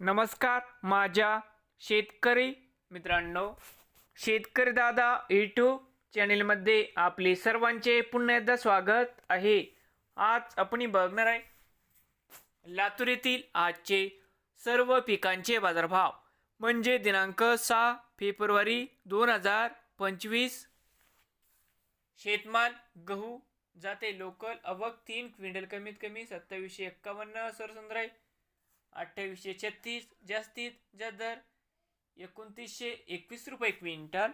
नमस्कार माझ्या शेतकरी मित्रांनो शेतकरी दादा यूट्यूब चॅनेलमध्ये आपले सर्वांचे पुन्हा एकदा स्वागत आहे. आज आपण बघणार आहे लातूर येथील आजचे सर्व पिकांचे बाजारभाव. म्हणजे दिनांक सहा फेब्रुवारी दोन हजार पंचवीस. शेतमाल गहू जाते लोकल अवक तीन क्विंटल कमीत कमी सत्तावीसशे एक्कावन्न सरसंद्र आहे अठ्ठावीसशे छत्तीस जास्तीत जास्त दर एकोणतीसशे एकवीस रुपये क्विंटल.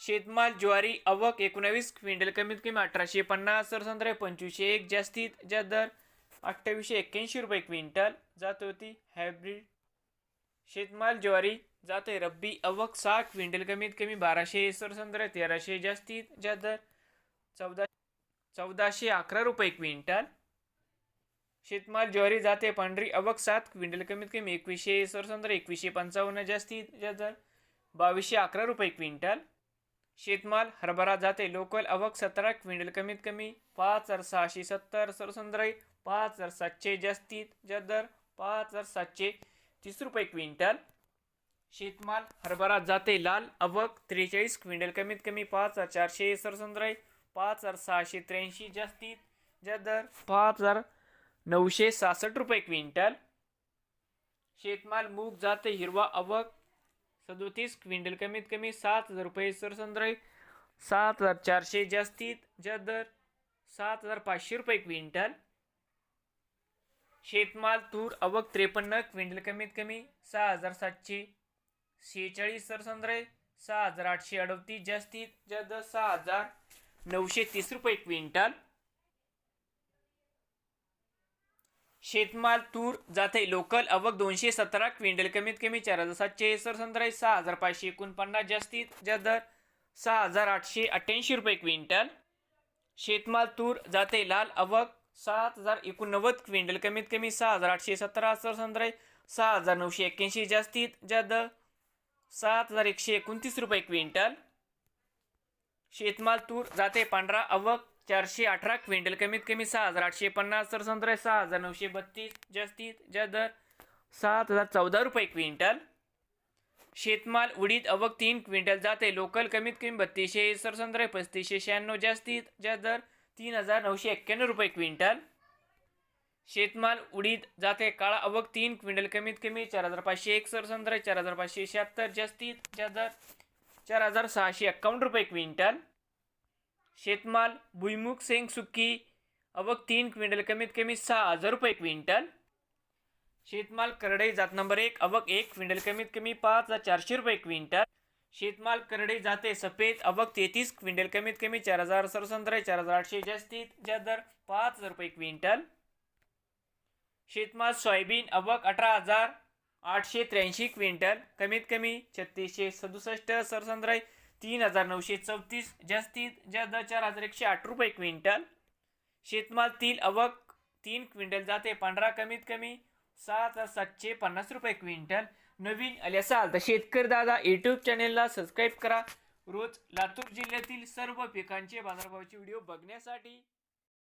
शेतमाल ज्वारी आवक एकोणावीस क्विंटल कमीत कमी अठराशे पन्नास सरसंद्र पंचवीसशे एक जास्तीत जास्त दर अठ्ठावीसशे एक्क्याऐंशी रुपये क्विंटल. जात होती हायब्रिड शेतमाल ज्वारी जाते रब्बी अवक सहा क्विंटल कमीत कमी बाराशे सरसंद्र तेराशे जास्तीत जास्त दर चौदा चौदाशे अकरा रुपये क्विंटल. शेतमाल ज्वारी जाते पांढरी अवक सात क्विंटल कमीत कमी एकवीसशे सरसंद्र एकवीसशे पंचावन्न जास्तीत जास्त दर बावीसशे अकरा रुपये क्विंटल. शेतमाल हरभरा जाते लोकल अवक सतरा क्विंटल कमीत कमी पाच हजार सहाशे सत्तर सरसंद्र पाच हजार सातशे जास्तीत जास्त दर पाच हजार सातशे तीस रुपये क्विंटल. शेतमाल हरभरा जाते लाल अवक त्रेचाळीस क्विंटल कमीत कमी पाच हजार चारशे सरसंद्र पाच हजार सहाशे त्र्याऐंशी जास्तीत ज्या दर पाच हजार नऊशे सहासष्ट रुपये क्विंटल. शेतमाल मूग जात हिरवा अवक सदोतीस क्विंटल. कमीत कमी सात हजार रुपये. सरसंद्र सात हजार चारशे. जास्तीत जास्त दर सात हजार पाचशे रुपये क्विंटल. शेतमाल तूर अवक त्रेपन्न क्विंटल. कमीत कमी सहा हजार सातशे शेहेचाळीस. सरसंद्र सहा हजार आठशे अडतीस. जास्तीत जद दर सहा हजार नऊशे तीस रुपये क्विंटल. शेतमाल तूर जाते लोकल अवक दोनशे सतरा क्विंटल कमीत कमी चार हजार सातशे सरसंद्र सहा हजार पाचशे एकोणपन्नास जास्तीत जास्त दर सहा हजार आठशे अठ्ठ्याऐंशी रुपये क्विंटल. शेतमाल तूर जाते लाल अवक सात हजार एकोणनव्वद क्विंटल कमीत कमी सहा हजार आठशे सतरा सरसंद्र सहा हजार नऊशे एक्क्याऐंशी जास्तीत जास्त सात हजार एकशे एकोणतीस रुपये क्विंटल. शेतमाल तूर जाते पांढरा अवक चारशे अठरा क्विंटल कमीत कमी सहा हजार आठशे पन्नास सरसंद्र सहा हजार नऊशे बत्तीस जास्तीत जास्त दर सात हजार चौदा रुपये क्विंटल. शेतमाल उडीद अवक तीन क्विंटल जाते लोकल कमीत कमी बत्तीसशे सरसंद्र पस्तीसशे शहाण्णव जास्तीत जास्त दर तीन हजार नऊशे एक्क्याण्णव रुपये क्विंटल. शेतमाल उडीद जाते काळा अवक तीन क्विंटल कमीत कमी चार हजार पाचशे एक सरसंद्र चार हजार पाचशे शहात्तर जास्तीत जास्त दर चार हजार सहाशे एक्कावन्न रुपये क्विंटल. शेतमाल भुईमुग सेंग सुकी अवक तीन क्विंटल कमीत कमी सहा हजार रुपये क्विंटल. शेतमाल करडई जात नंबर एक अवक एक क्विंटल कमीत कमी पाच हजार चारशे रुपये क्विंटल. शेतमाल करडई जाते सफेद अवक तेहतीस क्विंटल कमीत कमी चार हजार सरसंद्र चार हजार आठशे जास्तीत ज्या दर पाच हजार रुपये क्विंटल. शेतमाल सोयाबीन अवक अठरा हजार आठशे त्र्याऐंशी क्विंटल कमीत कमी छत्तीसशे सदुसष्ट सरसंद्र तीन हजार नऊशे चौतीस जास्तीत जास्त चार हजार एकशे आठ रुपये क्विंटल. शेतमाल तील अवक तीन क्विंटल जाते पंधरा कमीत कमी सात हजार सातशे पन्नास रुपये क्विंटल. नवीन आले असाल तर शेतकरी दादा यूट्यूब चॅनेलला सबस्क्राईब करा. रोज लातूर जिल्ह्यातील सर्व पिकांचे बाजारभावाचे व्हिडिओ बघण्यासाठी